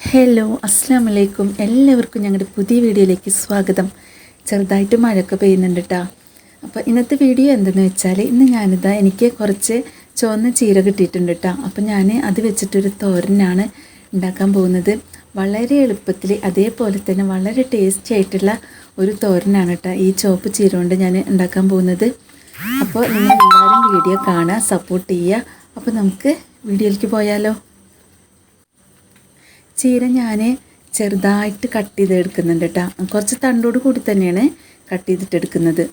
Hello അസ്സാം വലൈക്കും എല്ലാവർക്കും ഞങ്ങളുടെ പുതിയ വീഡിയോയിലേക്ക് സ്വാഗതം. ചെറുതായിട്ട് മഴയൊക്കെ പെയ്യുന്നുണ്ട് കേട്ടോ അപ്പോൾ ഇന്നത്തെ വീഡിയോ എന്തെന്ന് വെച്ചാൽ ഇന്ന് ഞാനിതാ എനിക്ക് കുറച്ച് ചുവന്ന ചീര കിട്ടിയിട്ടുണ്ട് കേട്ടോ അപ്പോൾ ഞാൻ അത് വെച്ചിട്ടൊരു തോരനാണ് ഉണ്ടാക്കാൻ പോകുന്നത്. വളരെ എളുപ്പത്തിൽ അതേപോലെ തന്നെ വളരെ ടേസ്റ്റി ആയിട്ടുള്ള ഒരു തോരനാണ് കേട്ടോ ഈ ചുവപ്പ് ചീര കൊണ്ട് ഞാൻ ഉണ്ടാക്കാൻ പോകുന്നത്. അപ്പോൾ നിങ്ങൾ എല്ലാവരും വീഡിയോ കാണുക സപ്പോർട്ട് ചെയ്യുക. അപ്പോൾ നമുക്ക് വീഡിയോയിലേക്ക് പോയാലോ? ചീര ഞാൻ ചെറുതായിട്ട് കട്ട് ചെയ്ത് എടുക്കുന്നുണ്ട് കേട്ടോ കുറച്ച് തണ്ടോട് കൂടി തന്നെയാണ് കട്ട് ചെയ്തിട്ട് എടുക്കുന്നത്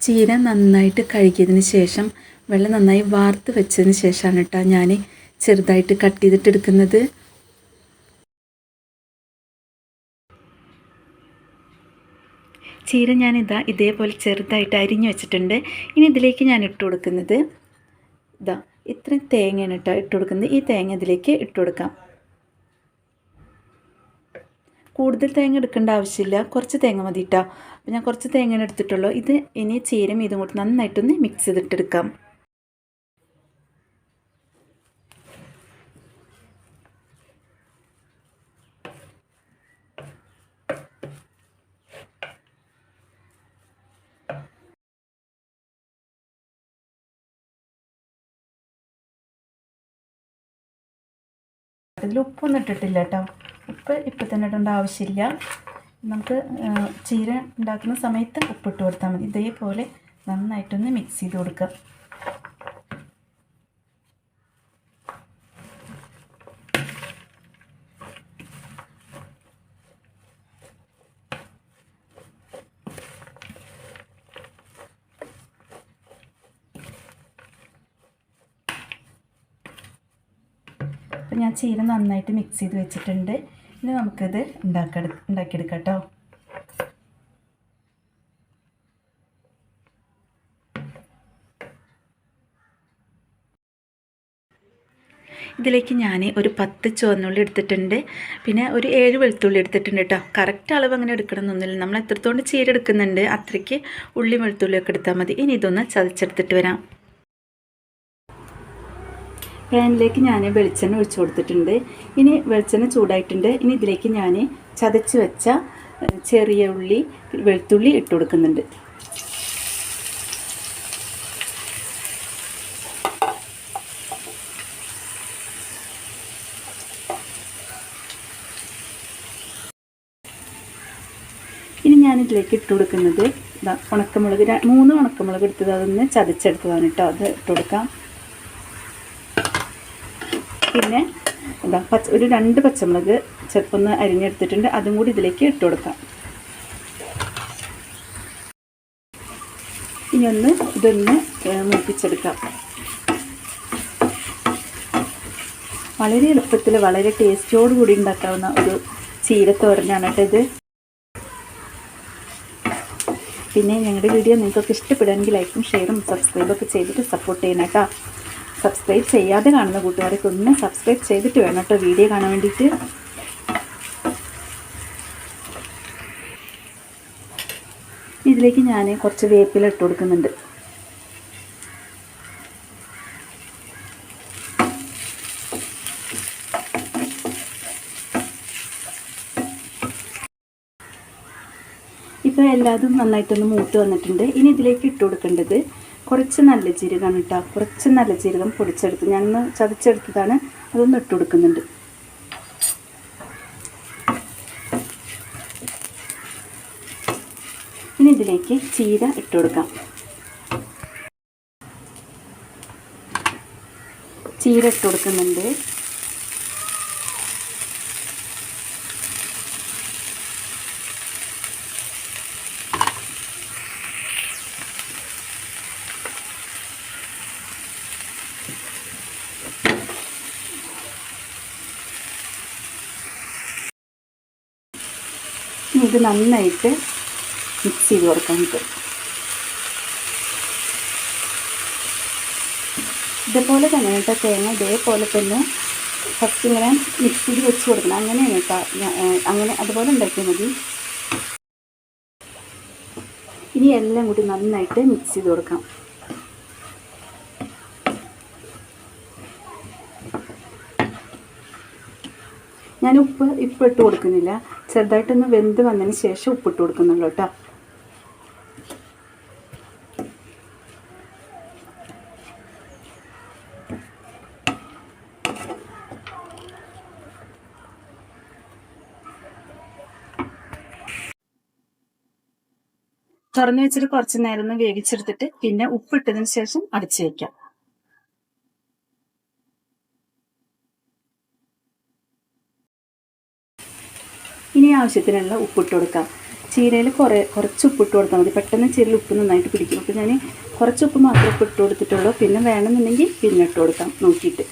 ചീര നന്നായിട്ട് കഴുകിയതിന് ശേഷം വെള്ളം നന്നായി വാർത്ത് വെച്ചതിന് ശേഷമാണ് കേട്ടോ ഞാൻ ചെറുതായിട്ട് കട്ട് ചെയ്തിട്ട് എടുക്കുന്നത് ചീര ഞാനിതാ ഇതേപോലെ ചെറുതായിട്ട് അരിഞ്ഞു വെച്ചിട്ടുണ്ട്. ഇനി ഇതിലേക്ക് ഞാൻ ഇട്ട് കൊടുക്കുന്നത്. ഇതാ. ഇത്രയും തേങ്ങയാണ് കേട്ടോ ഇട്ട് കൊടുക്കുന്നത്. ഈ തേങ്ങ ഇതിലേക്ക് ഇട്ട് കൊടുക്കാം. കൂടുതൽ തേങ്ങ എടുക്കേണ്ട ആവശ്യമില്ല. കുറച്ച് തേങ്ങ മതി കേട്ടോ ഞാൻ കുറച്ച് തേങ്ങ എടുത്തിട്ടുള്ളൂ. ഇത് ഇനി ചീരം ഇതും കൂടി നന്നായിട്ടൊന്ന് മിക്സ് ചെയ്തിട്ടെടുക്കാം ഇതിൽ ഉപ്പൊന്നും ഇട്ടിട്ടില്ല കേട്ടോ. ഉപ്പ് ഇപ്പം തന്നെ ഇടേണ്ട ആവശ്യമില്ല. നമുക്ക് ചീര ഉണ്ടാക്കുന്ന സമയത്ത് ഉപ്പിട്ട് കൊടുത്താൽ മതി. ഇതേപോലെ നന്നായിട്ടൊന്ന് മിക്സ് ചെയ്ത് കൊടുക്കുക. അപ്പോൾ ഞാൻ ചീര നന്നായിട്ട് മിക്സ് ചെയ്ത് വെച്ചിട്ടുണ്ട്. ഇനി നമുക്കിത് ഉണ്ടാക്കി ഉണ്ടാക്കിയെടുക്കാം ഇതിലേക്ക് ഞാൻ ഒരു പത്ത് ചുവന്നുള്ളി എടുത്തിട്ടുണ്ട്. പിന്നെ ഒരു ഏഴ് വെളുത്തുള്ളി എടുത്തിട്ടുണ്ട് കേട്ടോ. കറക്റ്റ് അളവ് അങ്ങനെ എടുക്കണമെന്നൊന്നുമില്ല. നമ്മൾ എത്രത്തോണ്ട് ചീര എടുക്കുന്നുണ്ട് അത്രയ്ക്ക് ഉള്ളി വെളുത്തുള്ളിയൊക്കെ എടുത്താൽ മതി. ഇനി ഇതൊന്ന് ചതച്ചെടുത്തിട്ട് വരാം. പാനിലേക്ക് ഞാൻ വെളിച്ചെണ്ണ ഒഴിച്ചു കൊടുത്തിട്ടുണ്ട്. ഇനി വെളിച്ചെണ്ണ ചൂടായിട്ടുണ്ട്. ഇനി ഇതിലേക്ക് ഞാൻ ചതച്ച് വെച്ച ചെറിയ ഉള്ളി വെളുത്തുള്ളി ഇട്ട് കൊടുക്കുന്നുണ്ട്. ഇനി ഞാൻ ഇതിലേക്ക് ഇട്ട് കൊടുക്കുന്നത് ഉണക്കമുളക് മൂന്ന് ഉണക്കമുളക് എടുത്തത് അതൊന്ന് ചതച്ചെടുത്തതാണ് കേട്ടോ അത് ഇട്ട് കൊടുക്കാം. പിന്നെ എന്താ പച്ച ഒരു രണ്ട് പച്ചമുളക് ചെറുപ്പൊന്ന് അരിഞ്ഞെടുത്തിട്ടുണ്ട്. അതും കൂടി ഇതിലേക്ക് ഇട്ട് കൊടുക്കാം. ഇനി ഒന്ന് ഇതൊന്ന് മൂപ്പിച്ചെടുക്കാം. വളരെ എളുപ്പത്തിൽ വളരെ ടേസ്റ്റോട് കൂടി ഉണ്ടാക്കാവുന്ന ഒരു ചീരത്തോരനാണ് കേട്ടോ ഇത്. പിന്നെ ഞങ്ങളുടെ വീഡിയോ നിങ്ങൾക്കൊക്കെ ഇഷ്ടപ്പെടുകയാണെങ്കിൽ ലൈക്കും ഷെയറും സബ്സ്ക്രൈബൊക്കെ ചെയ്തിട്ട് സപ്പോർട്ട് ചെയ്യണം കേട്ടോ. സബ്സ്ക്രൈബ് ചെയ്യാതെ കാണുന്ന കൂട്ടുകാരൊക്കെ ഒന്ന് സബ്സ്ക്രൈബ് ചെയ്തിട്ട് വേണം കേട്ടോ വീഡിയോ കാണാൻ വേണ്ടിയിട്ട്. ഇതിലേക്ക് ഞാൻ കുറച്ച് വേപ്പില ഇട്ട് കൊടുക്കുന്നുണ്ട്. ഇപ്പോൾ എല്ലാതും നന്നായിട്ടൊന്ന് മൂത്ത് വന്നിട്ടുണ്ട്. ഇനി ഇതിലേക്ക് ഇട്ട് കൊടുക്കേണ്ടത് കുറച്ച് നല്ല ജീരകമാണ് കേട്ടോ. കുറച്ച് നല്ല ജീരകം പൊടിച്ചെടുത്ത് ഞാൻ ഒന്ന് ചതച്ചെടുത്തതാണ്. അതൊന്ന് ഇട്ട് കൊടുക്കുന്നുണ്ട്. ഇനി ഇതിലേക്ക് ചീര ഇട്ട് കൊടുക്കാം. ചീര ഇട്ട് കൊടുക്കുന്നുണ്ട്. ഇത് നന്നായിട്ട് മിക്സ് ചെയ്ത് കൊടുക്കാം നമുക്ക് ഇതേപോലെ തന്നെ കേട്ടോ തേങ്ങ ഇതേപോലെ തന്നെ ഫസ്റ്റ് ഇങ്ങനെ മിക്സ് ചെയ്ത് വെച്ച് കൊടുക്കണം. അങ്ങനെയാണ് കേട്ടോ. അങ്ങനെ അതുപോലെ ഉണ്ടാക്കിയാൽ മതി. ഇനി എല്ലാം കൂടി നന്നായിട്ട് മിക്സ് ചെയ്ത് കൊടുക്കാം. ഞാൻ ഉപ്പ് ഇപ്പം ഇട്ട് കൊടുക്കുന്നില്ല. ചെറുതായിട്ടൊന്ന് വെന്ത് വന്നതിന് ശേഷം ഉപ്പിട്ട് കൊടുക്കുന്നുള്ളൂ കേട്ടോ. തുറന്നു വെച്ചിട്ട് കുറച്ച് നേരം ഒന്ന് വേവിച്ചെടുത്തിട്ട് പിന്നെ ഉപ്പിട്ടതിന് ശേഷം അടച്ചു വെക്കാം. ഇനി ആവശ്യത്തിനുള്ള ഉപ്പിട്ട് കൊടുക്കാം. ചീരയിൽ കുറേ കുറച്ച് ഉപ്പിട്ട് കൊടുത്താൽ മതി. പെട്ടെന്ന് ചീരയിൽ ഉപ്പ് നന്നായിട്ട് പിടിക്കും. അപ്പോൾ ഞാൻ കുറച്ച് ഉപ്പ് മാത്രമേ ഉപ്പ് ഇട്ട് കൊടുത്തിട്ടുള്ളൂ. പിന്നെ വേണമെന്നുണ്ടെങ്കിൽ പിന്നെ ഇട്ട് കൊടുക്കാം. നോക്കിയിട്ട്.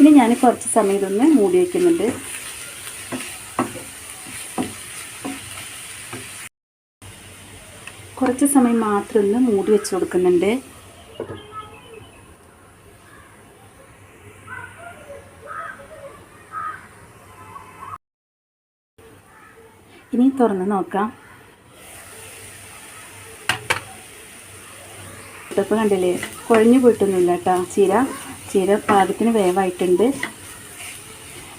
ഇനി ഞാൻ കുറച്ച് സമയം ഇതൊന്ന് മൂടി വയ്ക്കുന്നുണ്ട്. കുറച്ച് സമയം മാത്രം ഒന്ന് മൂടി വെച്ച് കൊടുക്കുന്നുണ്ട്. ഇനി തുറന്ന് നോക്കാം. ഇപ്പോൾ കണ്ടില്ലേ? കുഴഞ്ഞു പോയിട്ടൊന്നുമില്ല കേട്ടോ. ചീര ചീര പാകത്തിന് വേവായിട്ടുണ്ട്.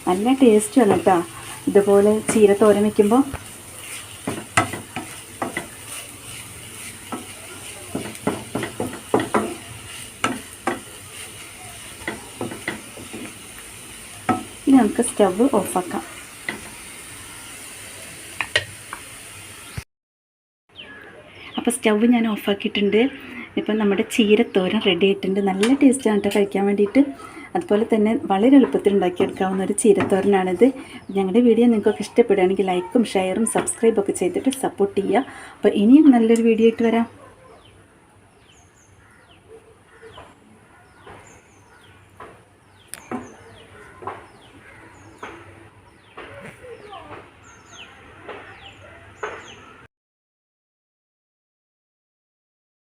നല്ല ടേസ്റ്റാണ് കേട്ടോ. ഇതുപോലെ ചീര തോരൻ വയ്ക്കുമ്പോൾ ഇനി നമുക്ക് സ്റ്റവ് ഓഫാക്കാം. അപ്പോൾ സ്റ്റവ് ഞാൻ ഓഫാക്കിയിട്ടുണ്ട്. ഇപ്പം നമ്മുടെ ചീരത്തോരൻ റെഡി ആയിട്ടുണ്ട്. നല്ല ടേസ്റ്റാണ് കേട്ടോ കഴിക്കാൻ വേണ്ടിയിട്ട്. അതുപോലെ തന്നെ വളരെ എളുപ്പത്തിൽ ഉണ്ടാക്കിയെടുക്കാവുന്ന ഒരു ചീരത്തോരനാണിത്. ഞങ്ങളുടെ വീഡിയോ നിങ്ങൾക്കൊക്കെ ഇഷ്ടപ്പെടുകയാണെങ്കിൽ ലൈക്കും ഷെയറും സബ്സ്ക്രൈബൊക്കെ ചെയ്തിട്ട് സപ്പോർട്ട് ചെയ്യുക. അപ്പോൾ ഇനിയും നല്ലൊരു വീഡിയോ ആയിട്ട് വരാം.